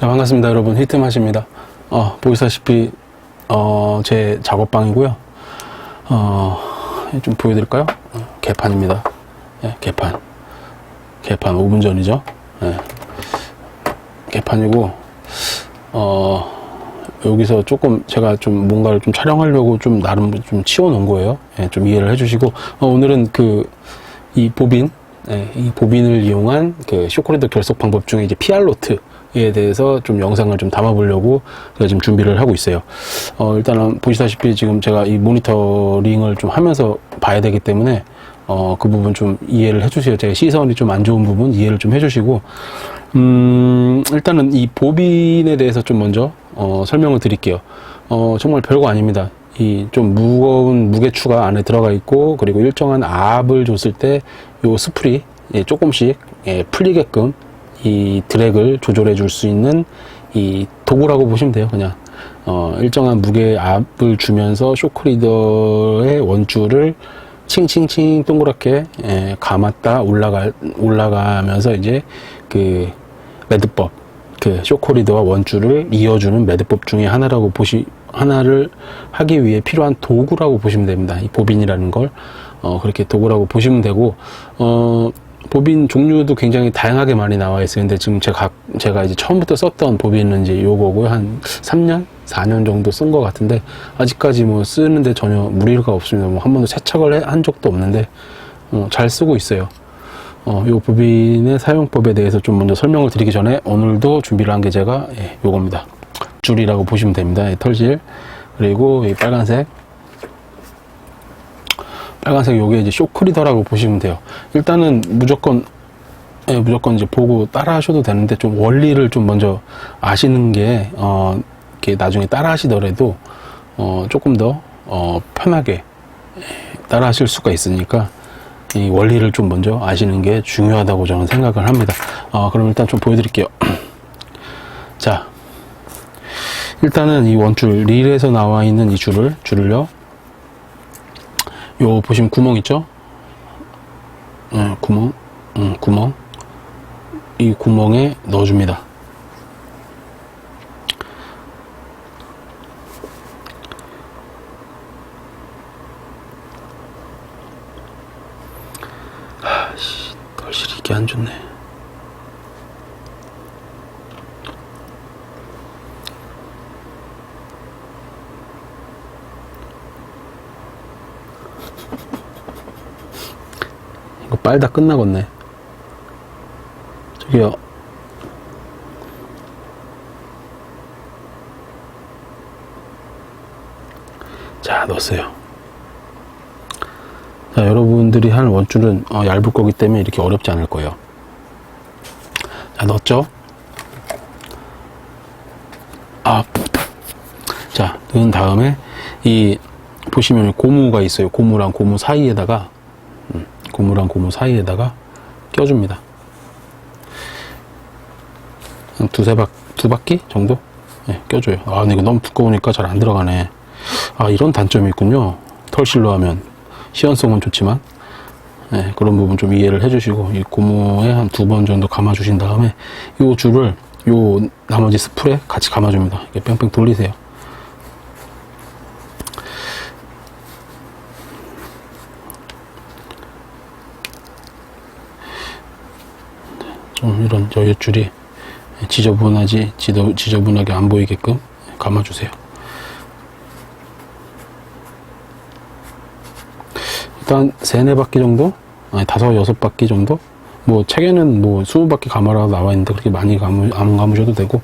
자, 반갑습니다, 여러분. 히트맛입니다. 어, 보시다시피, 어, 제 작업방이고요. 어, 좀 보여드릴까요? 어, 개판입니다. 예, 개판. 개판 5분 전이죠. 예. 개판이고, 어, 여기서 조금 제가 좀 뭔가를 좀 촬영하려고 좀 나름 좀 치워놓은 거예요. 예, 좀 이해를 해주시고, 어, 오늘은 그, 이 보빈, 예, 이 보빈을 이용한 그 쇼크레드 결속 방법 중에 이제 피알로트 에 대해서 좀 영상을 좀 담아보려고 제가 지금 준비를 하고 있어요. 어, 일단은 보시다시피 지금 제가 이 모니터링을 좀 하면서 봐야 되기 때문에 어, 그 부분 좀 이해를 해주세요. 제가 시선이 좀 안 좋은 부분 이해를 좀 해주시고, 음, 일단은 이 보빈에 대해서 좀 먼저, 어, 설명을 드릴게요. 어, 정말 별거 아닙니다. 이 좀 무거운 무게추가 안에 들어가 있고, 그리고 일정한 압을 줬을 때, 요 스프리, 예, 조금씩, 예, 풀리게끔 이 드랙을 조절해 줄 수 있는 이 도구라고 보시면 돼요. 그냥. 어, 일정한 무게 압을 주면서 쇼크 리더의 원줄을 칭칭칭 동그랗게 예, 감았다 올라가 올라가면서 이제 그 매듭법 그 쇼코리더와 원줄을 이어주는 매듭법 중에 하나라고 보시 하나를 하기 위해 필요한 도구라고 보시면 됩니다. 이 보빈이라는 걸 어, 그렇게 도구라고 보시면 되고 어, 보빈 종류도 굉장히 다양하게 많이 나와 있어요. 근데 지금 제가 제가 이제 처음부터 썼던 보빈은 이제 요거고요. 한 3년, 4년 정도 쓴 것 같은데 아직까지 뭐 쓰는데 전혀 무리가 없습니다. 뭐 한 번도 세척을 해- 한 적도 없는데 어, 잘 쓰고 있어요. 어, 요 보빈의 사용법에 대해서 좀 먼저 설명을 드리기 전에 오늘도 준비를 한 게 제가 예, 요겁니다. 줄이라고 보시면 됩니다. 예, 털실 그리고 이 빨간색 빨간색 요게 이제 쇼크리더라고 보시면 돼요. 일단은 무조건 예, 무조건 이제 보고 따라 하셔도 되는데 좀 원리를 좀 먼저 아시는 게 어, 이렇게 나중에 따라 하시더라도 어, 조금 더 어, 편하게 예, 따라 하실 수가 있으니까 이 원리를 좀 먼저 아시는 게 중요하다고 저는 생각을 합니다. 어, 그럼 일단 좀 보여드릴게요. 자, 일단은 이 원줄 릴에서 나와 있는 이 줄을 줄을요. 요 보시면 구멍 있죠? 예, 구멍, 음, 구멍. 이 구멍에 넣어줍니다. 아씨, 덜실이 이게 안 좋네. 이거 빨다 끝나겠네. 저기요. 자, 넣었어요. 자, 여러분들이 하는 원줄은 어, 얇을 거기 때문에 이렇게 어렵지 않을 거예요. 자, 넣었죠? 아, 자, 넣은 다음에 이 보시면 고무가 있어요. 고무랑 고무 사이에다가 음, 고무랑 고무 사이에다가 껴줍니다. 한 두세 박, 두 바퀴 정도? 네, 껴줘요. 아, 근데 이거 너무 두꺼우니까 잘 안 들어가네. 아, 이런 단점이 있군요. 털실로 하면. 시연성은 좋지만, 네, 그런 부분 좀 이해를 해주시고, 이 고무에 한 두 번 정도 감아주신 다음에, 이 줄을, 요 나머지 스풀에 같이 감아줍니다. 이렇게 뺑뺑 돌리세요. 좀 이런 여윳줄이 지저분하지 지저, 지저분하게 안 보이게끔 감아주세요. 일단 세네 바퀴 정도, 아니 다섯 여섯 바퀴 정도. 뭐 책에는 뭐 스무 바퀴 감아라 나와 있는데 그렇게 많이 감으, 안 감으셔도 되고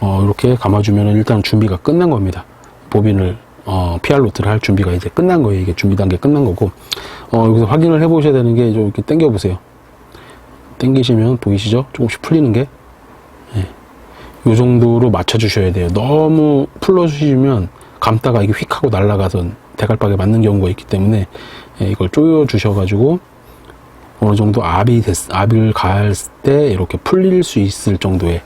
어, 이렇게 감아주면 일단 준비가 끝난 겁니다. 보빈을 어, 피알로트를 할 준비가 이제 끝난 거예요. 이게 준비 단계 끝난 거고 어, 여기서 확인을 해보셔야 되는 게좀 이렇게 당겨 보세요. 당기시면 보이시죠? 조금씩 풀리는 게. 요 정도로 맞춰주셔야 돼요. 너무 풀어주시면 감다가 이게 휙 하고 날아가서 대갈박에 맞는 경우가 있기 때문에 예, 이걸 조여주셔가지고 어느 정도 압이 됐, 압을 가할 때 이렇게 풀릴 수 있을 정도의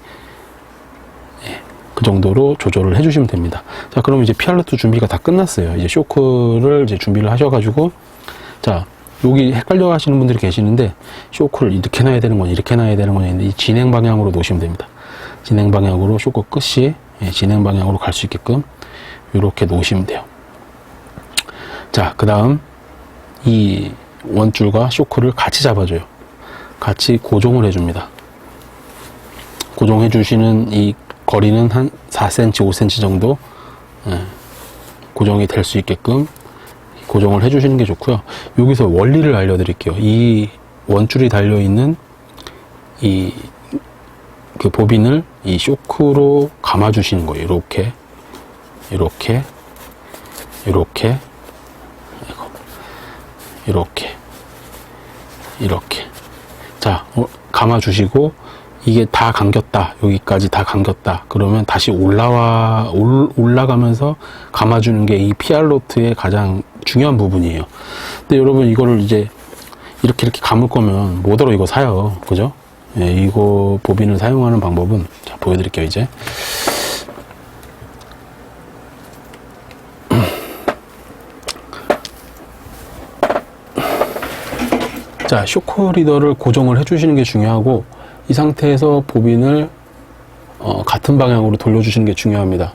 예, 그 정도로 조절을 해주시면 됩니다. 자, 그럼 이제 피알로트 준비가 다 끝났어요. 이제 쇼크를 이제 준비를 하셔가지고 자, 여기 헷갈려 하시는 분들이 계시는데 쇼크를 이렇게 놔야 되는 건 이렇게 놔야 되는 건 있는데 이 진행 방향으로 놓으시면 됩니다. 진행 방향으로 쇼크 끝이 예, 진행 방향으로 갈 수 있게끔 이렇게 놓으시면 돼요. 자, 그 다음 이 원줄과 쇼크를 같이 잡아줘요. 같이 고정을 해줍니다. 고정해 주시는 이 거리는 한 4cm, 5cm 정도 예, 고정이 될 수 있게끔 고정을 해 주시는 게 좋고요. 여기서 원리를 알려드릴게요. 이 원줄이 달려 있는 이 그 보빈을 이 쇼크로 감아 주시는 거예요. 이렇게 이렇게 이렇게 이렇게 이렇게 자 어, 감아 주시고 이게 다 감겼다 여기까지 다 감겼다. 그러면 다시 올라와 올, 올라가면서 감아주는 게 이 피알로트의 가장 중요한 부분이에요. 근데 여러분 이거를 이제 이렇게 이렇게 감을 거면 뭐더러 이거 사요? 그죠? 예, 이거 보빈을 사용하는 방법은 자 보여드릴게요 이제. 자 쇼크 리더를 고정을 해주시는 게 중요하고 이 상태에서 보빈을 어, 같은 방향으로 돌려주시는 게 중요합니다.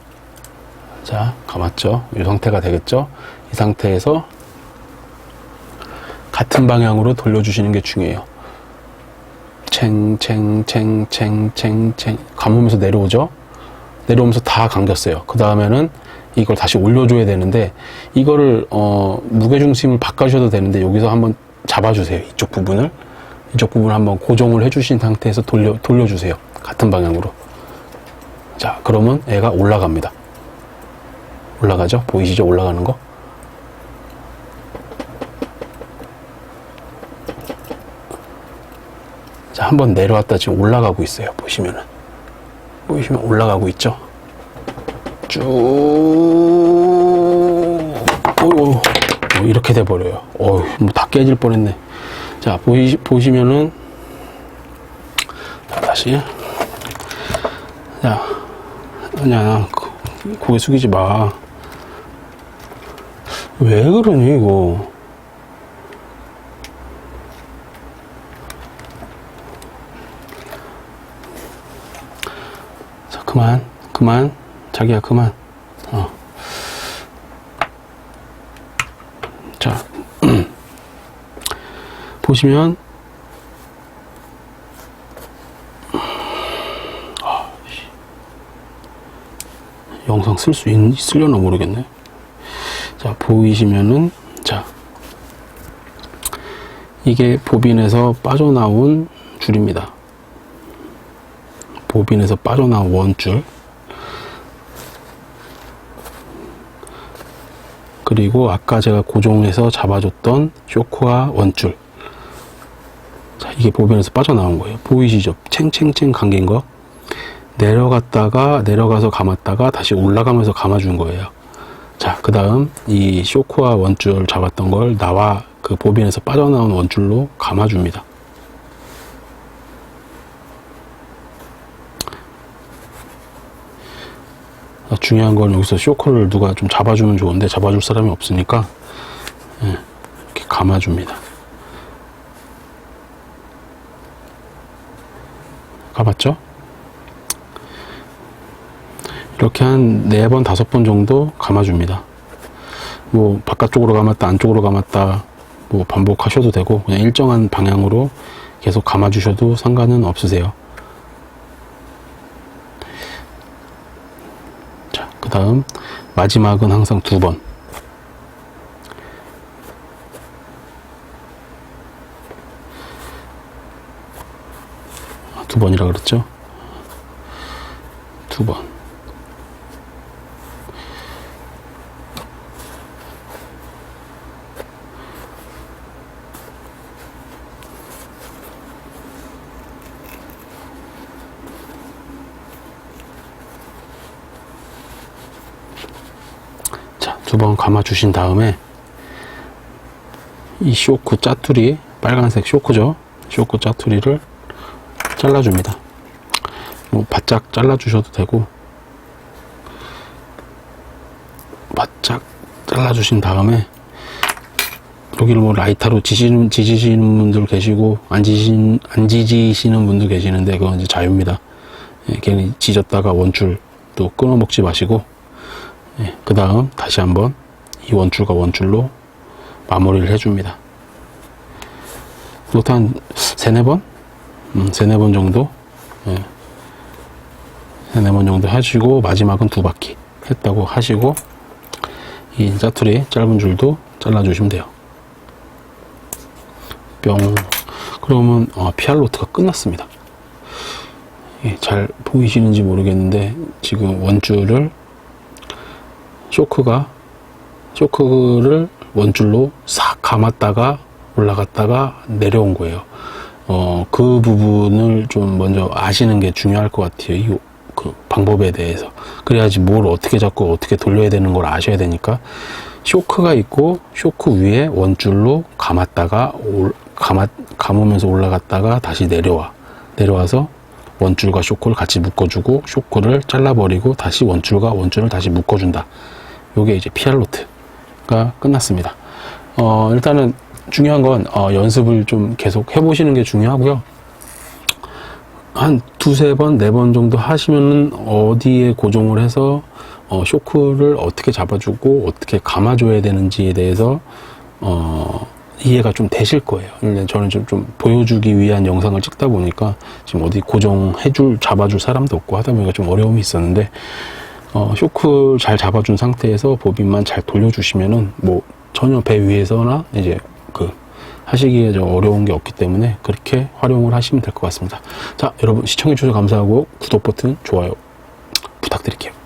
자, 감았죠? 이 상태가 되겠죠? 이 상태에서 같은 방향으로 돌려주시는 게 중요해요. 챙챙챙챙챙챙 감으면서 내려오죠? 내려오면서 다 감겼어요. 그 다음에는 이걸 다시 올려줘야 되는데 이거를 어, 무게중심을 바꿔주셔도 되는데 여기서 한번 잡아주세요. 이쪽 부분을 이쪽 부분을 한번 고정을 해주신 상태에서 돌려 돌려주세요. 같은 방향으로. 자, 그러면 애가 올라갑니다. 올라가죠? 보이시죠? 올라가는 거? 자, 한번 내려왔다 지금 올라가고 있어요. 보시면은. 보이시면 올라가고 있죠? 쭉. 오, 오, 이렇게 돼버려요. 어휴, 뭐 다 깨질 뻔했네. 자, 보이, 보시면은. 자, 다시. 자, 아니야, 그, 고개 숙이지 마. 왜 그러니, 이거. 자, 그만, 그만. 자기야, 그만. 어. 자, 보시면. 영상 쓸 수 있으려나 모르겠네. 자, 보이시면은, 자, 이게 보빈에서 빠져나온 줄입니다. 보빈에서 빠져나온 원줄. 그리고 아까 제가 고정해서 잡아줬던 쇼크와 원줄. 자, 이게 보변에서 빠져나온 거예요. 보이시죠? 챙챙챙 감긴 거. 내려갔다가, 내려가서 감았다가 다시 올라가면서 감아준 거예요. 자, 그 다음 이 쇼크와 원줄 잡았던 걸 나와 그 보빈에서 빠져나온 원줄로 감아줍니다. 아, 중요한 건 여기서 쇼크를 누가 좀 잡아주면 좋은데 잡아줄 사람이 없으니까 예, 이렇게 감아줍니다. 가봤죠? 이렇게 한네 번, 다섯 번 정도 감아줍니다. 뭐 바깥쪽으로 감았다, 안쪽으로 감았다, 뭐 반복하셔도 되고 그냥 일정한 방향으로 계속 감아주셔도 상관은 없으세요. 자, 그 다음 마지막은 항상 두 번. 아, 두 번이라 그랬죠? 두 번. 자, 두 번 감아 주신 다음에 이 쇼크 짜투리, 빨간색 쇼크죠? 쇼크 짜투리를 잘라줍니다. 뭐 바짝 잘라주셔도 되고 바짝 잘라주신 다음에 여기를 뭐 라이터로 지시는, 지지시는 분들 계시고 안 지신, 안 지지시는 분도 계시는데 그건 이제 자유입니다. 예, 괜히 지졌다가 원줄 또 끊어 먹지 마시고 그 다음 다시 한번 이 원줄과 원줄로 마무리를 해줍니다. 그것도 한 세네 번? 음, 세네 번 정도? 예. 세네 번 정도 하시고 마지막은 두 바퀴 했다고 하시고 이 짜투리 짧은 줄도 잘라주시면 돼요. 뿅. 그러면 어, 피알로트가 끝났습니다. 예, 잘 보이시는지 모르겠는데 지금 원줄을 쇼크가 쇼크를 원줄로 싹 감았다가 올라갔다가 내려온 거예요. 어, 그 부분을 좀 먼저 아시는 게 중요할 것 같아요. 이 그 방법에 대해서. 그래야지 뭘 어떻게 잡고 어떻게 돌려야 되는 걸 아셔야 되니까 쇼크가 있고 쇼크 위에 원줄로 감았다가 올, 감아, 감으면서 올라갔다가 다시 내려와. 내려와서 원줄과 쇼크를 같이 묶어주고 쇼크를 잘라버리고 다시 원줄과 원줄을 다시 묶어준다. 요게 이제 피알로트가 끝났습니다. 어, 일단은 중요한 건 어, 연습을 좀 계속 해보시는 게 중요하고요. 한 두세 번, 네 번 정도 하시면은 어디에 고정을 해서 어, 쇼크를 어떻게 잡아주고 어떻게 감아줘야 되는지에 대해서 어, 이해가 좀 되실 거예요. 근데 저는 좀, 좀 보여주기 위한 영상을 찍다 보니까 지금 어디 고정해줄, 잡아줄 사람도 없고 하다 보니까 좀 어려움이 있었는데 어, 쇼크 잘 잡아준 상태에서 보빈만 잘 돌려주시면은 뭐 전혀 배 위에서나 이제 그 하시기에 좀 어려운 게 없기 때문에 그렇게 활용을 하시면 될 것 같습니다. 자, 여러분 시청해주셔서 감사하고 구독 버튼, 좋아요 부탁드릴게요.